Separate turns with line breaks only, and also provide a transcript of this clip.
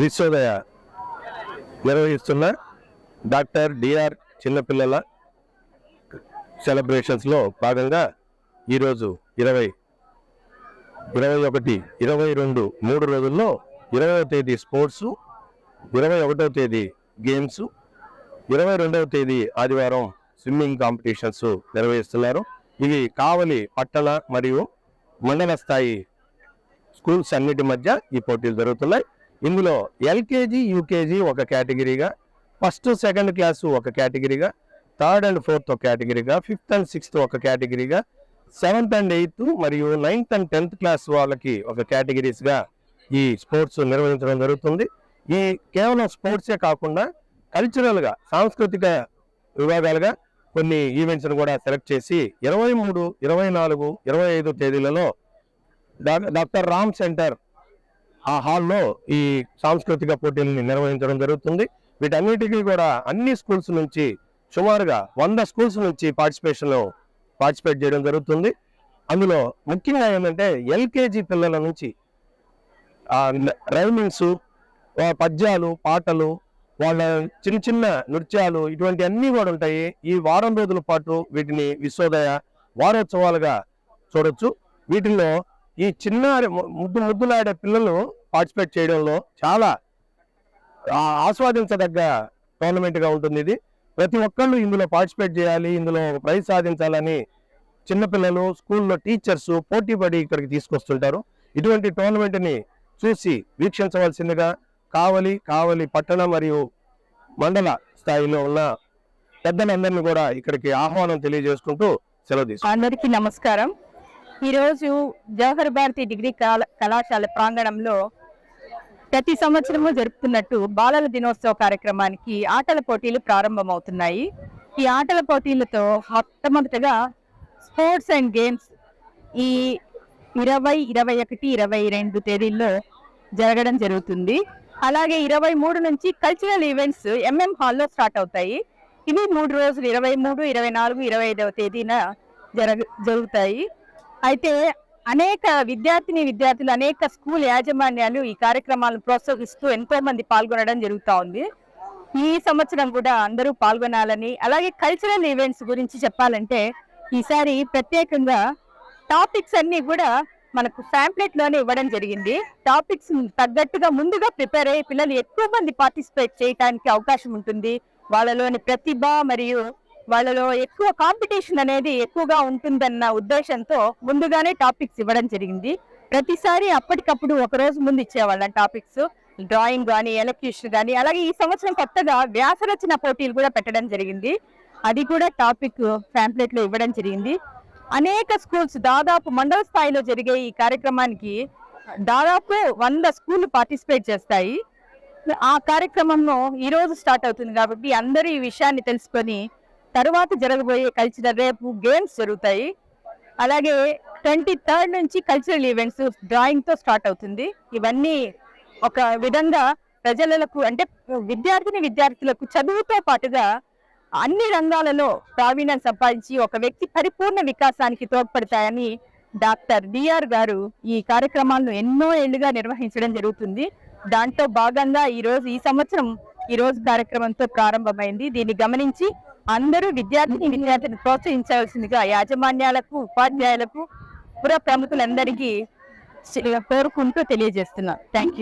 విశ్వోదయ నిర్వహిస్తున్న doctor DR చిన్నపిల్లల సెలబ్రేషన్స్లో భాగంగా ఈరోజు ఇరవై ఇరవై ఒకటి ఇరవై రెండు మూడు రోజుల్లో ఇరవై తేదీ స్పోర్ట్స్ ఇరవై ఒకటవ తేదీ గేమ్స్ ఇరవై రెండవ తేదీ ఆదివారం స్విమ్మింగ్ కాంపిటీషన్స్ నిర్వహిస్తున్నారు. ఇవి కావలి పట్టణ మరియు మండల స్థాయి స్కూల్స్ అన్నిటి మధ్య ఈ పోటీలు జరుగుతున్నాయి. ఇందులో ఎల్కేజీ యూకేజీ ఒక కేటగిరీగా ఫస్ట్ సెకండ్ క్లాసు ఒక కేటగిరీగా థర్డ్ అండ్ ఫోర్త్ ఒక కేటగిరీగా ఫిఫ్త్ అండ్ సిక్స్త్ ఒక కేటగిరీగా సెవెంత్ అండ్ ఎయిత్ మరియు నైన్త్ అండ్ టెన్త్ క్లాస్ వాళ్ళకి ఒక కేటగిరీస్గా ఈ స్పోర్ట్స్ నిర్వహించడం జరుగుతుంది. ఈ కేవలం స్పోర్ట్సే కాకుండా కల్చరల్గా సాంస్కృతిక విభాగాలుగా కొన్ని ఈవెంట్స్ను కూడా సెలెక్ట్ చేసి ఇరవై మూడు ఇరవై నాలుగు ఇరవై ఐదు తేదీలలో డాక్టర్ రామ్ సెంటర్ ఆ హాల్లో ఈ సాంస్కృతిక పోటీలను నిర్వహించడం జరుగుతుంది. వీటన్నిటికీ కూడా అన్ని స్కూల్స్ నుంచి సుమారుగా వంద స్కూల్స్ నుంచి పార్టిసిపేషన్లో పార్టిసిపేట్ చేయడం జరుగుతుంది. అందులో ముఖ్యంగా ఏంటంటే ఎల్కేజీ పిల్లల నుంచి రైమింగ్స్ పద్యాలు పాటలు వాళ్ళ చిన్న చిన్న నృత్యాలు ఇటువంటి అన్నీ కూడా ఉంటాయి. ఈ వారం రోజుల పాటు వీటిని విశ్వోదయ వారోత్సవాలుగా చూడొచ్చు. వీటిల్లో ఈ చిన్నారి ముద్దు ముద్దులాడే పిల్లలు పార్టిసిపేట్ చేయడంలో చాలా ఆస్వాదించదగ్గ టోర్నమెంట్గా ఉంటుంది ఇది. ప్రతి ఒక్కళ్ళు ఇందులో పార్టిసిపేట్ చేయాలి ఇందులో ఒక ప్రైజ్ సాధించాలని చిన్నపిల్లలు స్కూల్లో టీచర్స్ పోటీ పడి ఇక్కడికి తీసుకొస్తుంటారు. ఇటువంటి టోర్నమెంట్ని చూసి వీక్షించవలసిందిగా కావలి కావలి పట్టణ మరియు మండల స్థాయిలో ఉన్న పెద్దలందరినీ కూడా ఇక్కడికి ఆహ్వానం తెలియజేసుకుంటూ సెలవు తీసుకుంటాం
అందరికీ నమస్కారం. ఈరోజు జవహర్ భారతి డిగ్రీ కళా కళాశాల ప్రాంగణంలో ప్రతి సంవత్సరము జరుపుతున్నట్టు బాలల దినోత్సవ కార్యక్రమానికి ఆటల పోటీలు ప్రారంభమవుతున్నాయి. ఈ ఆటల పోటీలతో మొట్టమొదటగా స్పోర్ట్స్ అండ్ గేమ్స్ ఈ ఇరవై ఇరవై ఒకటి ఇరవై రెండు తేదీల్లో జరగడం జరుగుతుంది. అలాగే ఇరవై మూడు నుంచి కల్చరల్ ఈవెంట్స్ ఎంఎం హాల్లో స్టార్ట్ అవుతాయి. ఇవి మూడు రోజులు ఇరవై మూడు ఇరవై నాలుగు ఇరవై ఐదవ తేదీన జరగ జరుగుతాయి. అయితే అనేక విద్యార్థిని విద్యార్థులు అనేక స్కూల్ యాజమాన్యాలు ఈ కార్యక్రమాలను ప్రోత్సహిస్తూ ఎంతో మంది పాల్గొనడం జరుగుతూ ఉంది. ఈ సంవత్సరం కూడా అందరూ పాల్గొనాలని అలాగే కల్చరల్ ఈవెంట్స్ గురించి చెప్పాలంటే ఈసారి ప్రత్యేకంగా టాపిక్స్ అన్ని కూడా మనకు పాంప్లెట్లోనే ఇవ్వడం జరిగింది. టాపిక్స్ తగ్గట్టుగా ముందుగా ప్రిపేర్ అయ్యి పిల్లలు ఎక్కువ మంది పార్టిసిపేట్ చేయడానికి అవకాశం ఉంటుంది. వాళ్ళలోని ప్రతిభ మరియు వాళ్ళలో ఎక్కువ కాంపిటీషన్ అనేది ఎక్కువగా ఉంటుందన్న ఉద్దేశంతో ముందుగానే టాపిక్స్ ఇవ్వడం జరిగింది. ప్రతిసారి అప్పటికప్పుడు ఒక రోజు ముందు ఇచ్చేవాళ్ళం టాపిక్స్ డ్రాయింగ్ కానీ ఎలక్యూషన్ కానీ అలాగే ఈ సంవత్సరం కొత్తగా వ్యాసరచన పోటీలు కూడా పెట్టడం జరిగింది. అది కూడా టాపిక్ ఫ్యాంప్లెట్లో ఇవ్వడం జరిగింది. అనేక స్కూల్స్ దాదాపు మండల స్థాయిలో జరిగే ఈ కార్యక్రమానికి దాదాపు వంద స్కూళ్ళు పార్టిసిపేట్ చేస్తాయి. ఆ కార్యక్రమంలో ఈరోజు స్టార్ట్ అవుతుంది కాబట్టి అందరూ ఈ విషయాన్ని తెలుసుకొని తరువాత జరగబోయే కల్చరల్ రేపు గేమ్స్ జరుగుతాయి. అలాగే ట్వంటీ థర్డ్ నుంచి కల్చరల్ ఈవెంట్స్ డ్రాయింగ్తో స్టార్ట్ అవుతుంది. ఇవన్నీ ఒక విధంగా ప్రజలకు అంటే విద్యార్థిని విద్యార్థులకు చదువుతో పాటుగా అన్ని రంగాలలో ప్రావీణ్యం సంపాదించి ఒక వ్యక్తి పరిపూర్ణ వికాసానికి తోడ్పడతాయని డాక్టర్ డిఆర్ గారు ఈ కార్యక్రమాలను ఎన్నో ఏళ్ళుగా నిర్వహించడం జరుగుతుంది. దాంతో భాగంగా ఈరోజు ఈ సంవత్సరం ఈ రోజు కార్యక్రమంతో ప్రారంభమైంది. దీన్ని గమనించి అందరూ విద్యార్థిని విద్యార్థిని ప్రోత్సహించవలసిందిగా యాజమాన్యాలకు ఉపాధ్యాయులకు పుర ప్రముఖులందరికీ కోరుకుంటూ తెలియజేస్తున్నారు థ్యాంక్ యూ